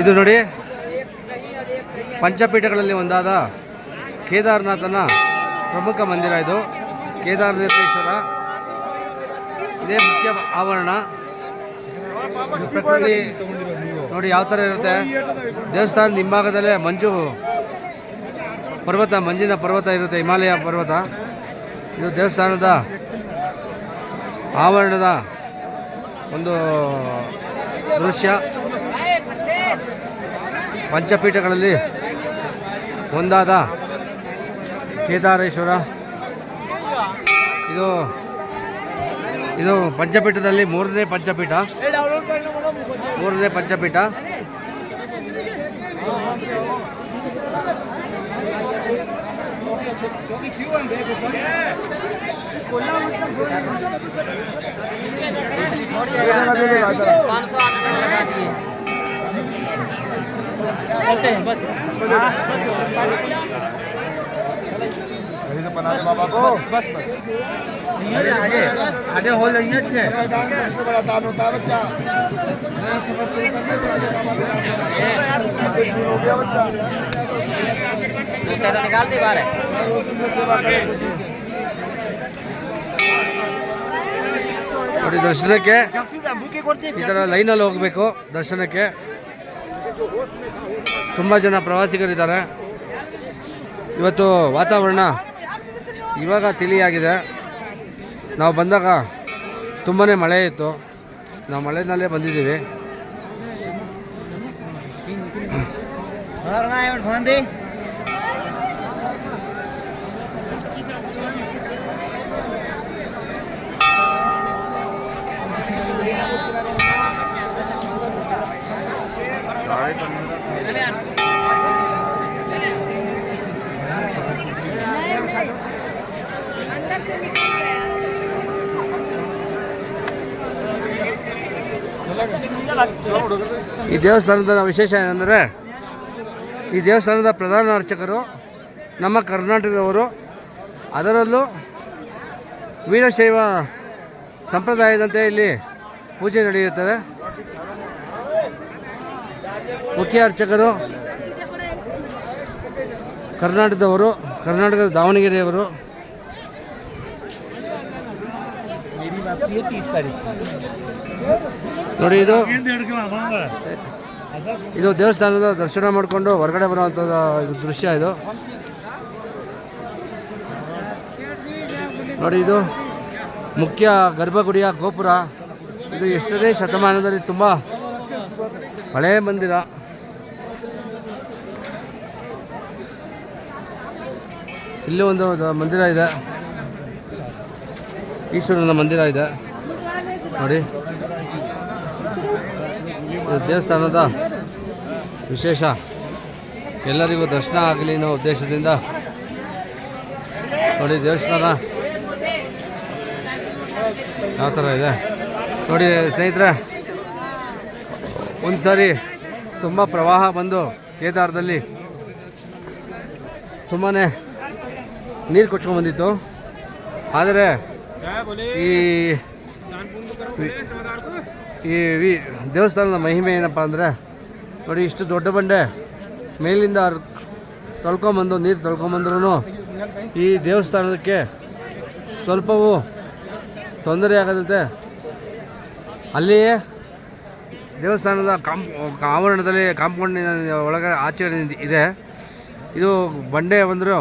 ಇದು ನೋಡಿ, ಪಂಚಪೀಠಗಳಲ್ಲಿ ಒಂದಾದ ಕೇದಾರನಾಥನ ಪ್ರಮುಖ ಮಂದಿರ ಇದು. ಕೇದಾರನಾಥೇಶ್ವರ ಇದೇ ಮುಖ್ಯ ಆವರಣ. ಪ್ರಕೃತಿ, ನೋಡಿ ಯಾವ ಥರ ಇರುತ್ತೆ. ದೇವಸ್ಥಾನದ ಹಿಂಭಾಗದಲ್ಲೇ ಮಂಜು ಪರ್ವತ, ಮಂಜಿನ ಪರ್ವತ ಇರುತ್ತೆ, ಹಿಮಾಲಯ ಪರ್ವತ. ಇದು ದೇವಸ್ಥಾನದ ಆವರಣದ ಒಂದು ದೃಶ್ಯ. ಪಂಚಪೀಠಗಳಲ್ಲಿ ಒಂದಾದ ಕೇದಾರೇಶ್ವರ. ಇದು ಇದು ಪಂಚಪೀಠದಲ್ಲಿ ಮೂರನೇ ಪಂಚಪೀಠ. ಮೂರನೇ ಪಂಚಪೀಠ. अभी तो बना दे बाबा को आगे हो जाइए दान सबसे बड़ा दान होता है बच्चा नया सफर शुरू करने के लिए बाबा के नाम से छब्बीस शुरू हो गया बच्चा तो निकालते बाहर उसी से सेवा करे खुशी से ನೋಡಿ ದರ್ಶನಕ್ಕೆ ಈ ಥರ ಲೈನಲ್ಲಿ ಹೋಗಬೇಕು ದರ್ಶನಕ್ಕೆ ತುಂಬ ಜನ ಪ್ರವಾಸಿಗರಿದ್ದಾರೆ. ಇವತ್ತು ವಾತಾವರಣ ಇವಾಗ ತಿಳಿಯಾಗಿದೆ. ನಾವು ಬಂದಾಗ ತುಂಬಾ ಮಳೆ ಇತ್ತು. ನಾವು ಮಳೆನಲ್ಲೇ ಬಂದಿದ್ದೀವಿ. ಈ ದೇವಸ್ಥಾನದ ವಿಶೇಷ ಏನಂದರೆ, ಈ ದೇವಸ್ಥಾನದ ಪ್ರಧಾನ ಅರ್ಚಕರು ನಮ್ಮ ಕರ್ನಾಟಕದವರು. ಅದರಲ್ಲೂ ವೀರಶೈವ ಸಂಪ್ರದಾಯದಂತೆ ಇಲ್ಲಿ ಪೂಜೆ ನಡೆಯುತ್ತದೆ. ಮುಖ್ಯ ಅರ್ಚಕರು ಕರ್ನಾಟಕದವರು, ಕರ್ನಾಟಕದ ದಾವಣಗೆರೆಯವರು. ನೋಡಿ ಇದು ಇದು ದೇವಸ್ಥಾನದ ದರ್ಶನ ಮಾಡಿಕೊಂಡು ಹೊರಗಡೆ ಬರುವಂಥದ್ದು ದೃಶ್ಯ ಇದು. ನೋಡಿ ಇದು ಮುಖ್ಯ ಗರ್ಭಗುಡಿಯ ಗೋಪುರ. ಇದು ಎಷ್ಟನೇ ಶತಮಾನದಲ್ಲಿ ತುಂಬ ಹಳೆಯ ಮಂದಿರ. ಇಲ್ಲಿ ಒಂದು ಮಂದಿರ ಇದೆ. ಈಶ್ವರನ ಮಂದಿರ ಇದೆ. ನೋಡಿ. ದೇವಸ್ಥಾನದ ವಿಶೇಷ. ಎಲ್ಲರಿಗೂ ದರ್ಶನ ಆಗಲಿ ಅನ್ನೋ ಉದ್ದೇಶದಿಂದ. ನೋಡಿ, ದೇವಸ್ಥಾನ ಯಾವ ಥರ ಇದೆ. ನೋಡಿ, ಸ್ನೇಹಿತರೆ. ಒಂದು ಸಾರಿ ತುಂಬ ಪ್ರವಾಹ ಬಂದು ಕೇದಾರದಲ್ಲಿ ತುಂಬಾ ನೀರು ಕೊಚ್ಕೊಂಡ್ಬಂದಿತ್ತು ಆದರೆ ಈ ಈ ದೇವಸ್ಥಾನದ ಮಹಿಮೆ ಏನಪ್ಪ ಅಂದರೆ ನೋಡಿ ಇಷ್ಟು ದೊಡ್ಡ ಬಂಡೆ ಮೇಲಿಂದ ತೊಳ್ಕೊಂಬಂದು ನೀರು ತೊಳ್ಕೊಂಬಂದ್ರೂ ಈ ದೇವಸ್ಥಾನಕ್ಕೆ ಸ್ವಲ್ಪವೂ ತೊಂದರೆ ಆಗದಂತೆ ಅಲ್ಲಿಯೇ ದೇವಸ್ಥಾನದ ಕಾಂಪ್ ಆವರಣದಲ್ಲಿ ಕಾಂಪೌಂಡಿನ ಒಳಗಡೆ ಆಚೆ ಇದೆ. ಇದು ಬಂಡೆ ಬಂದರೂ